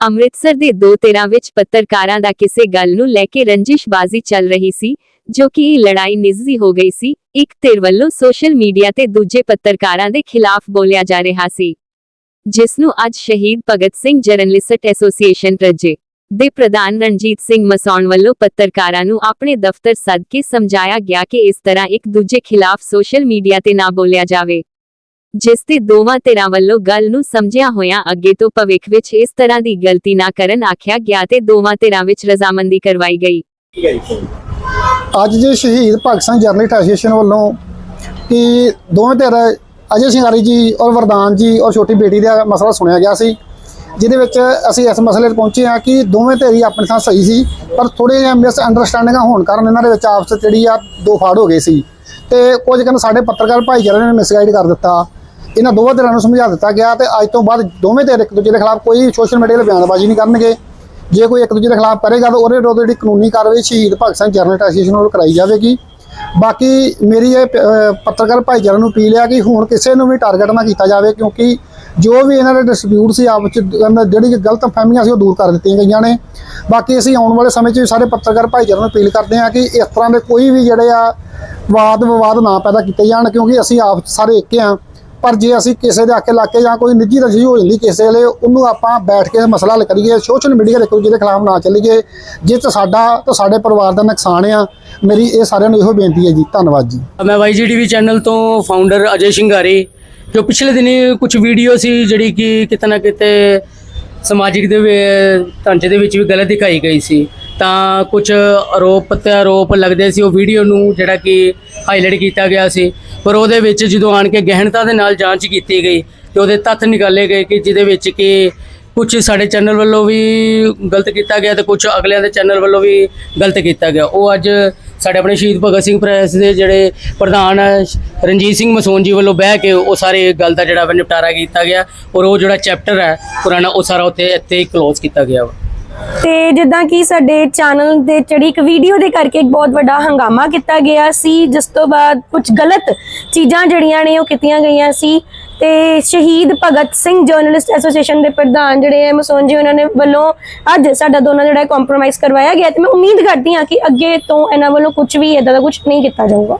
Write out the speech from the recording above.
ਅੰਮ੍ਰਿਤਸਰ ਦੇ ਦੋ ਧਿਰਾਂ ਵਿੱਚ ਪੱਤਰਕਾਰਾਂ ਦਾ ਕਿਸੇ ਗੱਲ ਨੂੰ ਲੈ ਕੇ ਰੰਜਿਸ਼ਬਾਜ਼ੀ ਚੱਲ ਰਹੀ ਸੀ, ਜੋ ਕਿ ਇਹ ਲੜਾਈ ਨਿੱਜੀ ਹੋ ਗਈ ਸੀ, ਇੱਕ ਧਿਰ ਵੱਲੋਂ ਸੋਸ਼ਲ ਮੀਡੀਆ ਤੇ ਦੂਜੇ ਪੱਤਰਕਾਰਾਂ ਦੇ ਖਿਲਾਫ ਬੋਲਿਆ ਜਾ ਰਿਹਾ ਸੀ, ਜਿਸ ਨੂੰ ਅੱਜ ਸ਼ਹੀਦ ਭਗਤ ਸਿੰਘ ਜਰਨਲਿਸਟ ਐਸੋਸੀਏਸ਼ਨ ਰਜੇ ਦੇ ਪ੍ਰਧਾਨ ਰਣਜੀਤ ਸਿੰਘ ਮਸੌਣ ਵੱਲੋਂ ਪੱਤਰਕਾਰਾਂ ਨੂੰ ਆਪਣੇ ਦਫ਼ਤਰ ਸੱਦ ਕੇ ਸਮਝਾਇਆ ਗਿਆ ਕਿ ਇਸ ਤਰ੍ਹਾਂ ਇੱਕ ਦੂਜੇ ਖਿਲਾਫ ਸੋਸ਼ਲ ਮੀਡੀਆ ਤੇ ਨਾ ਬੋਲਿਆ ਜਾਵੇ। ਜਿਸ ਤੇ ਦੋਵਾਂ ਧਿਰਾਂ ਵੱਲੋਂ ਗੱਲ ਨੂੰ ਸਮਝਿਆ ਹੋਇਆ ਅੱਗੇ ਤੋਂ ਭਵਿੱਖ ਵਿੱਚ ਇਸ ਤਰ੍ਹਾਂ ਦੀ ਗਲਤੀ ਨਾ ਕਰਨ ਆਖਿਆ ਗਿਆ ਤੇ ਦੋਵਾਂ ਧਿਰਾਂ ਵਿੱਚ ਰਜ਼ਾਮੰਦੀ ਕਰਵਾਈ ਗਈ। ਅੱਜ ਜੇ ਸ਼ਹੀਦ ਭਗਤ ਸਿੰਘ ਜਰਨਲਿਸਟ ਐਸੋਸੀਏਸ਼ਨ ਵੱਲੋਂ ਕਿ ਦੋਵੇਂ ਧਿਰ ਅਜੇ ਸਿੰਘ ਜੀ ਔਰ ਵਰਦਾਨ ਜੀ ਔਰ ਛੋਟੀ ਬੇਟੀ ਦਾ ਮਸਲਾ ਸੁਣਿਆ ਗਿਆ ਸੀ, ਜਿਹਦੇ ਵਿੱਚ ਅਸੀਂ ਇਸ ਮਸਲੇ 'ਤੇ ਪਹੁੰਚੇ ਹਾਂ ਕਿ ਦੋਵੇਂ ਧਿਰ ਆਪਣੇ ਥਾਂ ਸਹੀ ਸੀ, ਪਰ ਥੋੜੇ ਜਿਹਾ ਮਿਸ ਅੰਡਰਸਟੈਂਡਿੰਗਾਂ ਹੋਣ ਕਾਰਨ ਇਹਨਾਂ ਦੇ ਵਿੱਚ ਆਪਸ ਜਿਹੜੀ ਆ ਦੋ ਫਾੜ ਹੋ ਗਏ ਸੀ। ਤੇ ਕੁਝ ਕਹਿੰਦੇ ਸਾਡੇ ਪੱਤਰਕਾਰ ਭਾਈਚਾਰੇ ਨੇ ਮਿਸਗਾਈਡ ਕਰ ਦਿੱਤਾ। ਇਹਨਾਂ ਦੋਵਾਂ ਧਿਰਾਂ ਨੂੰ ਸਮਝਾ ਦਿੱਤਾ ਗਿਆ ਤੇ ਅੱਜ ਤੋਂ ਬਾਅਦ ਦੋਵੇਂ ਧਿਰ ਇੱਕ ਦੂਜੇ ਦੇ ਖਿਲਾਫ ਕੋਈ ਸੋਸ਼ਲ ਮੀਡੀਆ 'ਤੇ ਬਿਆਨਬਾਜ਼ੀ ਨਹੀਂ ਕਰਨਗੇ। ਜੇ ਕੋਈ ਇੱਕ ਦੂਜੇ ਦੇ ਖਿਲਾਫ ਕਰੇਗਾ ਤਾਂ ਉਹਦੇ ਵਿਰੁੱਧ ਜਿਹੜੀ ਕਾਨੂੰਨੀ ਕਾਰਵਾਈ ਸ਼ਹੀਦ ਭਗਤ ਸਿੰਘ ਜਰਨਲ ਐਸੋਸੀਏਸ਼ਨ ਵੱਲੋਂ ਕਰਾਈ ਜਾਵੇਗੀ। ਬਾਕੀ ਮੇਰੀ ਇਹ ਪੱਤਰਕਾਰ ਭਾਈਚਾਰੇ ਨੂੰ ਅਪੀਲ ਹੈ ਕਿ ਹੁਣ ਕਿਸੇ ਨੂੰ ਵੀ ਟਾਰਗੇਟ ਨਾ ਕੀਤਾ ਜਾਵੇ ਕਿਉਂਕਿ ਜੋ ਵੀ ਇਹਨਾਂ ਦੇ ਡਿਸਪਿਊਟ ਸੀ, ਆਪਸ ਚ ਜਿਹੜੀ ਗਲਤ ਫਹਿਮੀਆਂ ਸੀ ਉਹ ਦੂਰ ਕਰ ਦਿੱਤੀਆਂ ਗਈਆਂ ਨੇ। ਬਾਕੀ ਅਸੀਂ ਆਉਣ ਵਾਲੇ ਸਮੇਂ 'ਚ ਵੀ ਸਾਰੇ ਪੱਤਰਕਾਰ ਭਾਈਚਾਰੇ ਨੂੰ ਅਪੀਲ ਕਰਦੇ ਹਾਂ ਕਿ ਇਸ ਤਰ੍ਹਾਂ ਦੇ ਕੋਈ ਵੀ ਜਿਹੜੇ ਆ ਵਾਦ ਵਿਵਾਦ ਨਾ ਪੈਦਾ ਕੀਤੇ ਜਾਣ ਕਿਉਂਕਿ ਅਸੀਂ ਆਪ ਸਾਰੇ ਇੱਕ ਹਾਂ। ਪਰ ਜੇ ਅਸੀਂ ਕਿਸੇ ਦੇ ਆਕੇ ਲੱਗ ਕੇ ਜਾਂ ਕੋਈ ਨਿੱਜੀ ਰਜ਼ੀ ਹੋ ਜਾਂਦੀ ਕਿਸੇ ਵੇਲੇ, ਉਹਨੂੰ ਆਪਾਂ ਬੈਠ ਕੇ ਮਸਲਾ ਹੱਲ ਕਰੀਏ, ਸੋਸ਼ਲ ਮੀਡੀਆ ਦੇ ਇੱਕ ਦੂਜੇ ਦੇ ਖਿਲਾਫ ਨਾ ਚੱਲੀਏ। ਜੇ ਤਾਂ ਸਾਡਾ ਤਾਂ ਸਾਡੇ ਪਰਿਵਾਰ ਦਾ ਨੁਕਸਾਨ ਆ, ਮੇਰੀ ਇਹ ਸਾਰਿਆਂ ਨੂੰ ਇਹੋ ਬੇਨਤੀ ਹੈ ਜੀ। ਧੰਨਵਾਦ ਜੀ। ਮੈਂ ਵਾਈਜੀਟੀਵੀ ਚੈਨਲ ਤੋਂ ਫਾਊਂਡਰ ਅਜੇ ਸ਼ਿੰਗਾਰੀ, ਜੋ ਪਿਛਲੇ ਦਿਨੀ ਕੁਝ ਵੀਡੀਓ ਸੀ ਜਿਹੜੀ ਕਿ ਕਿਤੇ ਨਾ ਕਿਤੇ ਸਮਾਜਿਕ ਦੇ ਢਾਂਚੇ ਦੇ ਵਿੱਚ ਵੀ ਗਲਤ ਦਿਖਾਈ ਗਈ ਸੀ। ਤਾਂ ਕੁਝ ਆਰੋਪ ਤੇ ਆਰੋਪ ਲੱਗਦੇ ਸੀ, ਉਹ ਵੀਡੀਓ ਨੂੰ ਜਿਹੜਾ ਕਿ ਹਾਈਲਾਈਟ ਕੀਤਾ ਗਿਆ ਸੀ। ਪਰ ਉਹਦੇ ਵਿੱਚ ਜਦੋਂ ਆਣ ਕੇ ਗਹਿਣਤਾ ਦੇ ਨਾਲ ਜਾਂਚ ਕੀਤੀ ਗਈ ਤੇ ਉਹਦੇ ਤੱਥ ਨਿਕਾਲੇ ਗਏ ਕਿ ਜਿਹਦੇ ਵਿੱਚ ਕਿ ਕੁਝ ਸਾਡੇ ਚੈਨਲ ਵੱਲੋਂ ਵੀ ਗਲਤ ਕੀਤਾ ਗਿਆ ਤੇ ਕੁਝ ਅਗਲਿਆਂ ਦੇ ਚੈਨਲ ਵੱਲੋਂ ਵੀ ਗਲਤ ਕੀਤਾ ਗਿਆ। ਉਹ ਅੱਜ ਸਾਡੇ ਆਪਣੇ ਸ਼ਹੀਦ ਭਗਤ ਸਿੰਘ ਪ੍ਰੈਸ ਦੇ ਜਿਹੜੇ ਪ੍ਰਧਾਨ ਹੈ, ਰਣਜੀਤ ਸਿੰਘ ਮਸੋਨ ਜੀ ਵੱਲੋਂ ਬਹਿ ਕੇ ਉਹ ਸਾਰੇ ਗੱਲ ਦਾ ਜਿਹੜਾ ਵਾ ਨਿਪਟਾਰਾ ਕੀਤਾ ਗਿਆ ਔਰ ਉਹ ਜਿਹੜਾ ਚੈਪਟਰ ਹੈ ਪੁਰਾਣਾ ਉਹ ਸਾਰਾ ਉੱਥੇ ਇੱਥੇ ਕਲੋਜ਼ ਕੀਤਾ ਗਿਆ ਵਾ। ਤੇ ਜਿੱਦਾਂ ਕਿ ਸਾਡੇ ਚੈਨਲ ਦੇ ਜਿਹੜੀ ਇੱਕ ਵੀਡੀਓ ਦੇ ਕਰਕੇ ਇੱਕ ਬਹੁਤ ਵੱਡਾ ਹੰਗਾਮਾ ਕੀਤਾ ਗਿਆ ਸੀ, ਜਿਸ ਤੋਂ ਬਾਅਦ ਕੁਝ ਗਲਤ ਚੀਜ਼ਾਂ ਜਿਹੜੀਆਂ ਨੇ ਉਹ ਕੀਤੀਆਂ ਗਈਆਂ ਸੀ ਤੇ ਸ਼ਹੀਦ ਭਗਤ ਸਿੰਘ ਜਰਨਲਿਸਟ ਐਸੋਸੀਏਸ਼ਨ ਦੇ ਪ੍ਰਧਾਨ ਜਿਹੜੇ ਹੈ ਮਸੋਨ ਜੀ, ਉਹਨਾਂ ਨੇ ਵੱਲੋਂ ਅੱਜ ਸਾਡਾ ਦੋਨਾਂ ਜਿਹੜਾ ਕੰਪਰੋਮਾਈਜ਼ ਕਰਵਾਇਆ ਗਿਆ ਤੇ ਮੈਂ ਉਮੀਦ ਕਰਦੀ ਹਾਂ ਕਿ ਅੱਗੇ ਤੋਂ ਇਹਨਾਂ ਵੱਲੋਂ ਕੁਝ ਵੀ ਇਦਾਂ ਦਾ ਕੁਝ ਨਹੀਂ ਕੀਤਾ ਜਾਊਗਾ।